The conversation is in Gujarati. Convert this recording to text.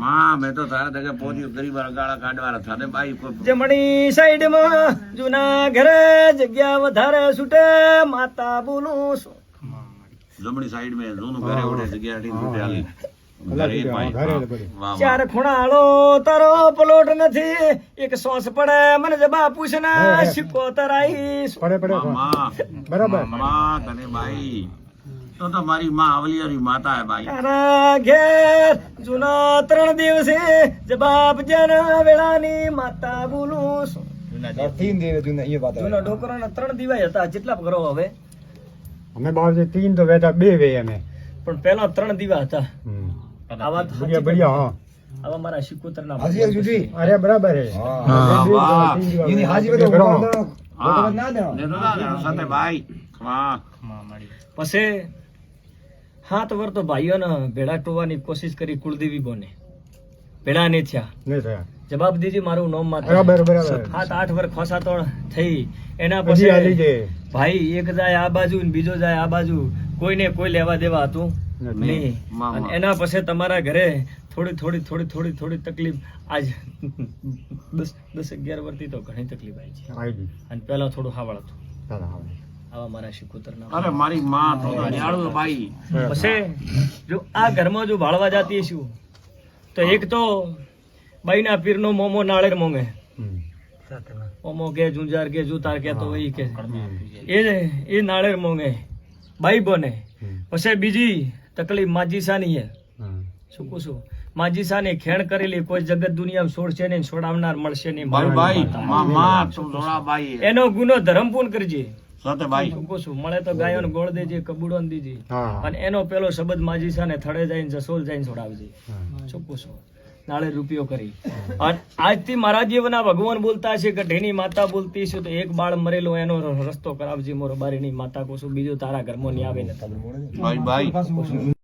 માં મેં તો તારા તકે પહોંચ્યું ગરીબ ગાળા કાઢવાના થાને બાઈ જમણી સાઈડમાં જૂના ઘરે જગ્યા વધારે છૂટે માતા બોલું છું. જમણી સાઈડ મેં જૂનું ઘરે ઓઢે જગ્યા અઢી ફૂટે આલી. ચાર ખૂણાળો તારો પલોટ નથી. એક સોસ પડે મને જબા પૂછને સિક્કો તરાઈશ પડે પડે બરાબર. માં, તને બાઈ તો તમારી મારી માં અવલિયારી માતા હે ભાઈ. તારા ઘેર જૂના ત્રણ દિવસે જવાબ જન વેળાની માતા બોલું છું. તીન દિવસ જુના એ વાત જુના ડોકરાના ત્રણ દિવાય હતા જેટલા કરો હવે. અમે બાજુ તીન તો વેતા બે વે અમે. પણ પેલા ત્રણ દિવા હતા. હમ. આ વાત બઢિયા બઢિયા હા. આવા મારા શિકોતરના અરે બરાબર હે. વાહ, વાહ. એની હાજી બધું ના સાથે માં પછી હાથ વર તો ભાઈઓને ભેળા ટોવાની કોશિશ કરી કુળદેવી બોને ભેળા નહીં થયા. જવાબ દીધી મારું નામ માત્ર. બરાબર આઠ વર ખોસાતો થઈ. એના પછી ભાઈ એક જાય આ બાજુ બીજો જાય આ બાજુ. કોઈને કોઈ લેવા દેવા હતું? નહીં. એના પછી તમારા ઘરે થોડી થોડી થોડી થોડી થોડી તકલીફ. આજ દસ દસ અગિયાર વર્ષથી તો ઘણી તકલીફ આવી છે. અને પહેલા થોડું હાવળ હતું. આવા મારા શિકોતરના અરે મારી માં તો ડાળો ભાઈ. પછી જો આ ઘરમાં જો ભાળવા જાતી છું તો એક તો બાઈના પીરનો મોમો નાળેર મોંગે ઓમો કે જુંજાર કે જુતાર કે તો એ કે. એ એ નાળેર મોંગે બાઈ બને. પછી બીજી તકલીફ માજીસાની હે. શું કહું છું માજીસાની ખેણ કરેલી કોઈ જગત દુનિયામાં છોડશે નહીં છોડાવનાર મળશે નહીં. એનો ગુનો ધરમપૂર્ણ કરજે. સાથે બાઈ શું છું મળે તો ગાયોને ગોળ દેજે કબૂડો દીજે. અને એનો પેલો શબ્દ ને થડે જઈને જસોલ જઈને છોડાવજે. ચોખ્ખું શું નાળે રૂપિયો કરી. અને આજથી મારા જીવના ભગવાન બોલતા છે કે ઢેની માતા બોલતી છે તો એક બાળ મરેલો એનો રસ્તો કરાવજે મોરો બારીની માતા કોશું બીજું તારા ઘરમાં નહીં આવે ને ભાઈ બાઈ